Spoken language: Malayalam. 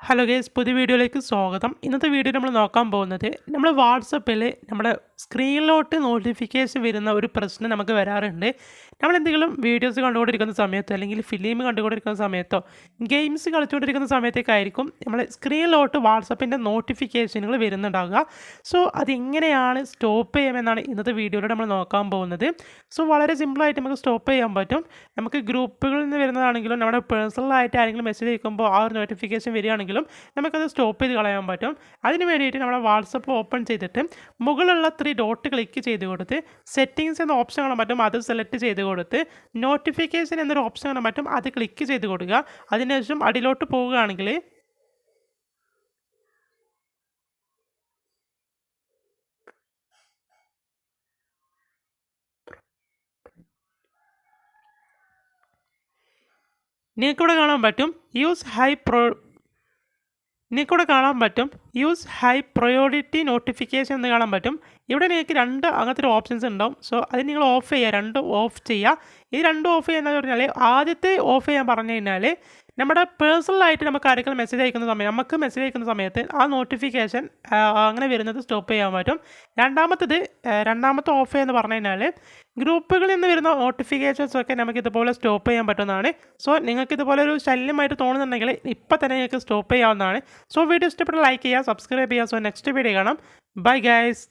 ഹലോ ഗേസ് പുതിയ വീഡിയോയിലേക്ക് സ്വാഗതം. ഇന്നത്തെ വീഡിയോ നമ്മൾ നോക്കാൻ പോകുന്നത് നമ്മൾ വാട്സപ്പിൽ നമ്മുടെ സ്ക്രീനിലോട്ട് നോട്ടിഫിക്കേഷൻ വരുന്ന ഒരു പ്രശ്നം നമുക്ക് വരാറുണ്ട്. നമ്മൾ എന്തെങ്കിലും വീഡിയോസ് കണ്ടുകൊണ്ടിരിക്കുന്ന സമയത്തോ അല്ലെങ്കിൽ ഫിലിം കണ്ടുകൊണ്ടിരിക്കുന്ന സമയത്തോ ഗെയിംസ് കളിച്ചുകൊണ്ടിരിക്കുന്ന സമയത്തേക്ക് ആയിരിക്കും നമ്മൾ സ്ക്രീനിലോട്ട് വാട്സപ്പിന്റെ നോട്ടിഫിക്കേഷനുകൾ വരുന്നുണ്ടാവുക. സോ അതെങ്ങനെയാണ് സ്റ്റോപ്പ് ചെയ്യാമെന്നാണ് ഇന്നത്തെ വീഡിയോയിൽ നമ്മൾ നോക്കാൻ പോകുന്നത്. സോ വളരെ സിമ്പിളായിട്ട് നമുക്ക് സ്റ്റോപ്പ് ചെയ്യാൻ പറ്റും. നമുക്ക് ഗ്രൂപ്പുകളിൽ നിന്ന് വരുന്നതാണെങ്കിലും നമ്മുടെ പേഴ്സണലായിട്ട് ആരെങ്കിലും മെസ്സേജ് അയക്കുമ്പോൾ ആ ഒരു നോട്ടിഫിക്കേഷൻ വരികയാണെങ്കിലും നമുക്കത് സ്റ്റോപ്പ് ചെയ്ത് കളയാൻ പറ്റും. അതിന് വേണ്ടിയിട്ട് നമ്മുടെ വാട്സപ്പ് ഓപ്പൺ ചെയ്തിട്ട് മുകളിലുള്ള ഡോട്ട് ക്ലിക്ക് ചെയ്ത് കൊടുത്ത് സെറ്റിങ്സ് എന്ന ഓപ്ഷനുകളും മറ്റും അത് സെലക്ട് ചെയ്ത് കൊടുത്ത് നോട്ടിഫിക്കേഷൻ എന്നൊരു ഓപ്ഷനുകളും മറ്റും അത് ക്ലിക്ക് ചെയ്ത് കൊടുക്കുക. അതിനുശേഷം അടിയിലോട്ട് പോവുകയാണെങ്കിൽ നിങ്ങൾക്കിവിടെ കാണാൻ പറ്റും യൂസ് ഹൈ പ്രോ നിങ്ങൾക്കിവിടെ കാണാൻ പറ്റും യൂസ് ഹൈ പ്രയോറിറ്റി നോട്ടിഫിക്കേഷൻ എന്ന് കാണാൻ പറ്റും. ഇവിടെ നിങ്ങൾക്ക് രണ്ട് അങ്ങനത്തെ ഒരു ഓപ്ഷൻസ് ഉണ്ടാവും. സോ അത് നിങ്ങൾ ഓഫ് ചെയ്യുക. രണ്ടും ഓഫ് ചെയ്യുക. ഈ രണ്ടും ഓഫ് ചെയ്യുക എന്ന് പറഞ്ഞാൽ ആദ്യത്തെ ഓഫ് ചെയ്യാൻ പറഞ്ഞു കഴിഞ്ഞാൽ നമ്മുടെ പേഴ്സണലായിട്ട് നമുക്ക് ആരെങ്കിലും മെസ്സേജ് അയക്കുന്ന സമയം നമുക്ക് മെസ്സേജ് അയക്കുന്ന സമയത്ത് ആ നോട്ടിഫിക്കേഷൻ അങ്ങനെ വരുന്നത് സ്റ്റോപ്പ് ചെയ്യാൻ പറ്റും. രണ്ടാമത്തത് രണ്ടാമത്തെ ഓഫ് എന്ന് പറഞ്ഞു കഴിഞ്ഞാൽ ഗ്രൂപ്പുകളിൽ നിന്ന് വരുന്ന നോട്ടിഫിക്കേഷൻസ് ഒക്കെ നമുക്ക് ഇതുപോലെ സ്റ്റോപ്പ് ചെയ്യാൻ പറ്റുന്നതാണ്. സോ നിങ്ങൾക്ക് ഇതുപോലെ ഒരു ശല്യമായിട്ട് തോന്നുന്നുണ്ടെങ്കിൽ ഇപ്പം തന്നെ നിങ്ങൾക്ക് സ്റ്റോപ്പ് ചെയ്യാവുന്നതാണ്. സോ വീഡിയോ ഇഷ്ടപ്പെട്ട ലൈക്ക് ചെയ്യുക. സബ്സ്ക്രൈബ് ചെയ്യുക സോ നെക്സ്റ്റ് വീഡിയോ കാണാം. Bye guys